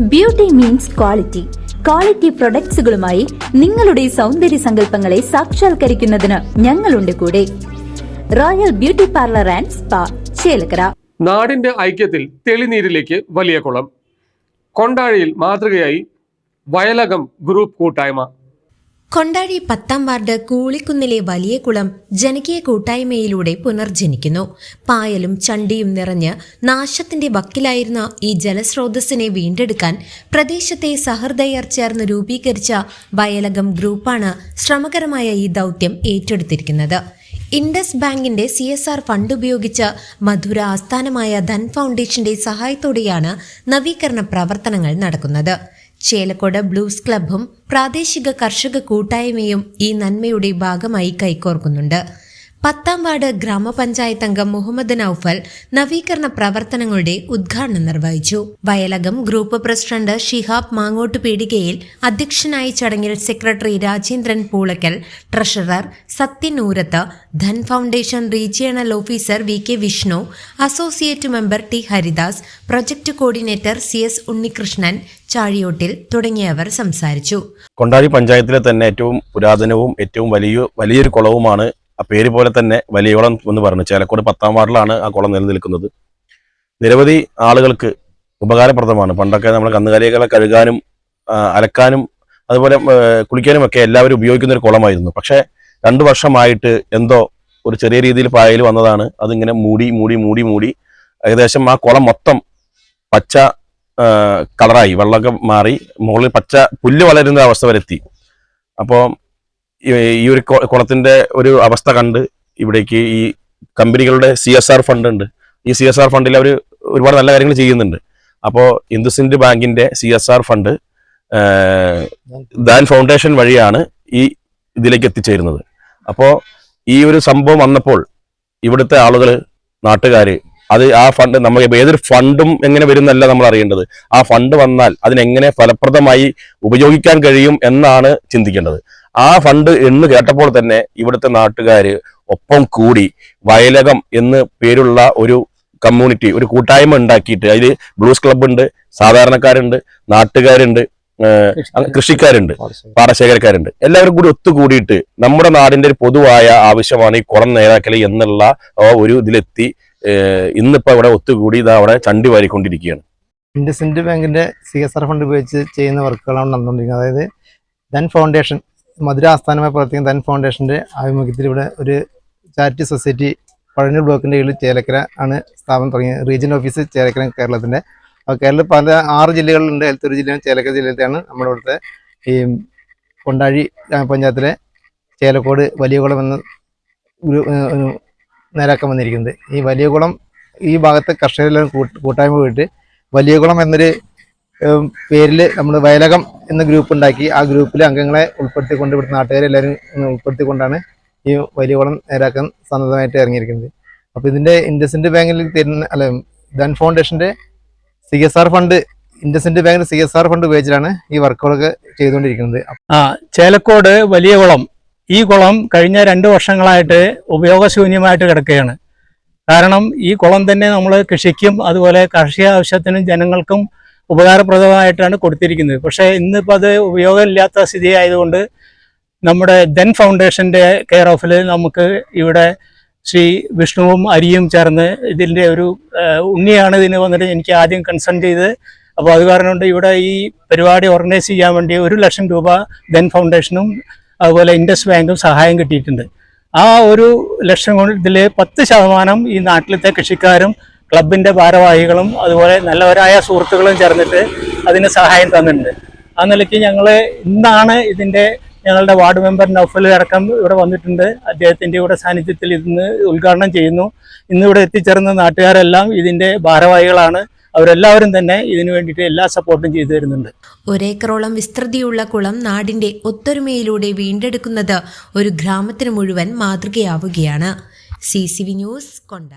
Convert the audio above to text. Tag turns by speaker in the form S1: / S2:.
S1: Beauty means quality quality പ്രൊഡക്ട്സുകളുമായി നിങ്ങളുടെ സൗന്ദര്യ സങ്കല്പങ്ങളെ സാക്ഷാത്കരിക്കുന്നതിന് ഞങ്ങളുണ്ട് കൂടെ. Royal beauty parlour and spa Chelakkara.
S2: നാടിന്റെ ഐക്യത്തിൽ തെളിനീരിലേക്ക് വലിയ കുളം. കൊണ്ടാഴിയിൽ മാതൃകയായി വയലകം ഗ്രൂപ്പ് കൂട്ടായ്മ.
S3: കൊണ്ടാഴി പത്താം വാർഡ് കൂളിക്കുന്നിലെ വലിയ കുളം ജനകീയ കൂട്ടായ്മയിലൂടെ പുനർജനിക്കുന്നു. പായലും ചണ്ടിയും നിറഞ്ഞ് നാശത്തിന്റെ വക്കിലായിരുന്ന ഈ ജലസ്രോതസ്സിനെ വീണ്ടെടുക്കാൻ പ്രദേശത്തെ സഹൃദയർ ചേർന്ന് രൂപീകരിച്ച വയലകം ഗ്രൂപ്പാണ് ശ്രമകരമായ ഈ ദൗത്യം ഏറ്റെടുത്തിരിക്കുന്നത്. ഇൻഡസ് ബാങ്കിന്റെ സി എസ് ആർ ഫണ്ട് ഉപയോഗിച്ച് മധുര ആസ്ഥാനമായ ധൻ ഫൗണ്ടേഷന്റെ സഹായത്തോടെയാണ് നവീകരണ പ്രവർത്തനങ്ങൾ നടക്കുന്നത്. ചേലക്കോട് ബ്ലൂസ് ക്ലബ്ബും പ്രാദേശിക കർഷക കൂട്ടായ്മയും ഈ നന്മയുടെ ഭാഗമായി കൈകോർക്കുന്നുണ്ട് പത്താം വാർഡ് ഗ്രാമപഞ്ചായത്ത് അംഗം മുഹമ്മദ് നൌഫൽ നവീകരണ പ്രവർത്തനങ്ങളുടെ ഉദ്ഘാടനം നിർവഹിച്ചു. വയലകം ഗ്രൂപ്പ് പ്രസിഡന്റ് ഷിഹാബ് മാങ്ങോട്ട് പീടികയിൽ അധ്യക്ഷനായ ചടങ്ങിൽ secretary Rajendran Poolakkal treasurer Sathyan Oorath Dhan foundation regional officer V K Vishnu associate member T Haridas project coordinator C S Unnikrishnan Chazhiyottil തുടങ്ങിയവർ സംസാരിച്ചു.
S4: കൊണ്ടാടി പഞ്ചായത്തിലെ തന്നെ ഏറ്റവും പുരാതനവും ഏറ്റവും വലിയ വലിയൊരു കുളവുമാണ് ആ പേര് പോലെ തന്നെ വലിയ കുളം എന്ന് പറഞ്ഞു. ചേലക്കോട് പത്താം വാർഡിലാണ് ആ കുളം നിലനിൽക്കുന്നത്. നിരവധി ആളുകൾക്ക് ഉപകാരപ്രദമാണ്. പണ്ടൊക്കെ നമ്മൾ കന്നുകാലികളെ കഴുകാനും അലക്കാനും അതുപോലെ കുളിക്കാനും ഒക്കെ എല്ലാവരും ഉപയോഗിക്കുന്ന ഒരു കുളമായിരുന്നു. പക്ഷേ രണ്ടു വർഷമായിട്ട് എന്തോ ഒരു ചെറിയ രീതിയിൽ പായൽ വന്നതാണ്. അതിങ്ങനെ മൂടി മൂടി മൂടി മൂടി ഏകദേശം ആ കുളം മൊത്തം പച്ച കളറായി. വെള്ളമൊക്കെ മാറി മുകളിൽ പച്ച പുല്ല് വളരുന്ന അവസ്ഥ വരെത്തി അപ്പോൾ ഈ ഒരു കുളത്തിന്റെ ഒരു അവസ്ഥ കണ്ട് ഇവിടേക്ക് ഈ കമ്പനികളുടെ സി എസ് ആർ ഫണ്ട് ഉണ്ട്. ഈ സി എസ് ആർ ഫണ്ടിൽ അവർ ഒരുപാട് നല്ല കാര്യങ്ങൾ ചെയ്യുന്നുണ്ട്. അപ്പോൾ ഇൻഡസിൻഡ് ബാങ്കിന്റെ C S R fund Dhan foundation വഴിയാണ് ഈ ഇതിലേക്ക് എത്തിച്ചേരുന്നത്. അപ്പോൾ ഈ ഒരു സംഭവം വന്നപ്പോൾ ഇവിടുത്തെ ആളുകൾ നാട്ടുകാർ അത് ആ ഫണ്ട് നമ്മൾ ഏതൊരു ഫണ്ടും എങ്ങനെ വരുന്നല്ല നമ്മൾ അറിയേണ്ടത്. ആ ഫണ്ട് വന്നാൽ അതിനെങ്ങനെ ഫലപ്രദമായി ഉപയോഗിക്കാൻ കഴിയും എന്നാണ് ചിന്തിക്കേണ്ടത്. ആ ഫണ്ട് എന്ന് കേട്ടപ്പോൾ തന്നെ ഇവിടുത്തെ നാട്ടുകാര് ഒപ്പം കൂടി വയലകം എന്ന് പേരുള്ള ഒരു കമ്മ്യൂണിറ്റി ഒരു കൂട്ടായ്മ ഉണ്ടാക്കിയിട്ട് അതിൽ ബ്ലൂസ് ക്ലബ് ഉണ്ട് സാധാരണക്കാരുണ്ട് നാട്ടുകാരുണ്ട് കൃഷിക്കാരുണ്ട്. പാടശേഖരക്കാരുണ്ട്. എല്ലാവരും കൂടി ഒത്തുകൂടിയിട്ട് നമ്മുടെ നാടിന്റെ ഒരു പൊതുവായ ആവശ്യമാണ് ഈ കുളം നേരാക്കൽ എന്നുള്ള ഒരു ഇതിലെത്തി ഇന്നിപ്പോ ഇവിടെ ഒത്തുകൂടി ഇത് അവിടെ ചണ്ടി വാരിക്കൊണ്ടിരിക്കുകയാണ്.
S5: ഇൻഡസിൻഡ് ബാങ്കിന്റെ സി എസ് ആർ ഫണ്ട് ഉപയോഗിച്ച് ചെയ്യുന്ന വർക്കുകളാണ് നടന്നുകൊണ്ടിരിക്കുന്നത്. അതായത് ധൻ ഫൗണ്ടേഷൻ മധുര ആസ്ഥാനമായി പ്രവർത്തിക്കുന്ന ധൻ ഫൗണ്ടേഷന്റെ ആഭിമുഖ്യത്തിൽ ഇവിടെ ഒരു ചാരിറ്റി സൊസൈറ്റി പഴഞ്ഞൂർ ബ്ലോക്കിന്റെ കീഴിൽ ചേലക്കര ആണ് സ്ഥാപനം തുടങ്ങിയത്. റീജിയൻ ഓഫീസ് ചേലക്കര കേരളത്തിന്റെ അപ്പോൾ കേരളത്തിൽ പല ആറ് ജില്ലകളിലുണ്ട് എലത്തൂർ ജില്ലയും ചേലക്കര ജില്ലയിലാണ് നമ്മുടെ ഈ കൊണ്ടാഴി ഗ്രാമപഞ്ചായത്തിലെ ചേലക്കോട് വലിയകുളം എന്ന ഒരു നേരാക്കം വന്നിരിക്കുന്നത്. ഈ വലിയകുളം ഈ ഭാഗത്തെ കർഷകരെല്ലാം കൂട്ട് കൂട്ടായ്മ പോയിട്ട് വലിയകുളം എന്നൊരു പേരിൽ നമ്മൾ വയലകം എന്ന ഗ്രൂപ്പ് ഉണ്ടാക്കി. ആ ഗ്രൂപ്പിൽ അംഗങ്ങളെ ഉൾപ്പെടുത്തിക്കൊണ്ട് ഇവിടുത്തെ നാട്ടുകാരെ എല്ലാവരും ഉൾപ്പെടുത്തിക്കൊണ്ടാണ് ഈ വലിയകുളം നേരാക്കാൻ സന്നദ്ധമായിട്ട് ഇറങ്ങിയിരിക്കുന്നത്. അപ്പോൾ ഇതിന്റെ ഇൻഡസിൻഡ് ബാങ്കിൽ തരുന്ന അല്ല ധൻ ഫൗണ്ടേഷന്റെ C S R fund IndusInd ബാങ്കിന്റെ സി എസ് ആർ ഫണ്ട് ഉപയോഗിച്ചിട്ടാണ് ഈ വർക്കുകളൊക്കെ ചെയ്തുകൊണ്ടിരിക്കുന്നത്.
S6: ആ ചേലക്കോട് വലിയ കുളം ഈ കുളം കഴിഞ്ഞ രണ്ട് വർഷങ്ങളായിട്ട് ഉപയോഗശൂന്യമായിട്ട് കിടക്കുകയാണ്. കാരണം ഈ കുളം തന്നെ നമ്മൾ കൃഷിക്കും അതുപോലെ കാർഷിക ആവശ്യത്തിനും ജനങ്ങൾക്കും ഉപകാരപ്രദമായിട്ടാണ് കൊടുത്തിരിക്കുന്നത്. പക്ഷേ ഇന്നിപ്പോൾ അത് ഉപയോഗമില്ലാത്ത സ്ഥിതി ആയതുകൊണ്ട് നമ്മുടെ ധൻ ഫൗണ്ടേഷന്റെ കെയർ ഓഫിൽ നമുക്ക് ഇവിടെ ശ്രീ വിഷ്ണുവും അരിയും ചേർന്ന് ഇതിന്റെ ഒരു ഉണ്ണിയാണ് ഇതിന് വന്നിട്ട് എനിക്ക് ആദ്യം കൺസേൺ ചെയ്ത് അപ്പോൾ അത് കാരണം കൊണ്ട് ഇവിടെ ഈ പരിപാടി ഓർഗനൈസ് ചെയ്യാൻ വേണ്ടി ഒരു ലക്ഷം രൂപ ധൻ ഫൗണ്ടേഷനും അതുപോലെ ഇൻഡസ് ബാങ്കും സഹായം കിട്ടിയിട്ടുണ്ട്. ആ ഒരു ലക്ഷം ഇതിൽ പത്ത് ശതമാനം ഈ നാട്ടിലത്തെ കൃഷിക്കാരും ക്ലബിന്റെ ഭാരവാഹികളും അതുപോലെ നല്ലവരായ സുഹൃത്തുക്കളും ചേർന്നിട്ട് അതിന് സഹായം തന്നിട്ടുണ്ട്. ആ നിലയ്ക്ക് ഞങ്ങൾ ഇന്നാണ് ഇതിന്റെ ഞങ്ങളുടെ വാർഡ് മെമ്പർ നൗഫൽ അടക്കം ഇവിടെ വന്നിട്ടുണ്ട്. അദ്ദേഹത്തിന്റെ കൂടെ സാന്നിധ്യത്തിൽ ഇന്ന് ഉദ്ഘാടനം ചെയ്യുന്നു. ഇന്നിവിടെ എത്തിച്ചേർന്ന നാട്ടുകാരെല്ലാം ഇതിന്റെ ഭാരവാഹികളാണ്. അവരെല്ലാവരും തന്നെ ഇതിനു വേണ്ടിയിട്ട് എല്ലാ സപ്പോർട്ടും ചെയ്തു തരുന്നുണ്ട്.
S3: ഒരേക്കറോളം വിസ്തൃതിയുള്ള കുളം നാടിന്റെ ഒത്തൊരുമയിലൂടെ വീണ്ടെടുക്കുന്നത് ഒരു ഗ്രാമത്തിന് മുഴുവൻ മാതൃകയാവുകയാണ്. സി ന്യൂസ് കൊണ്ട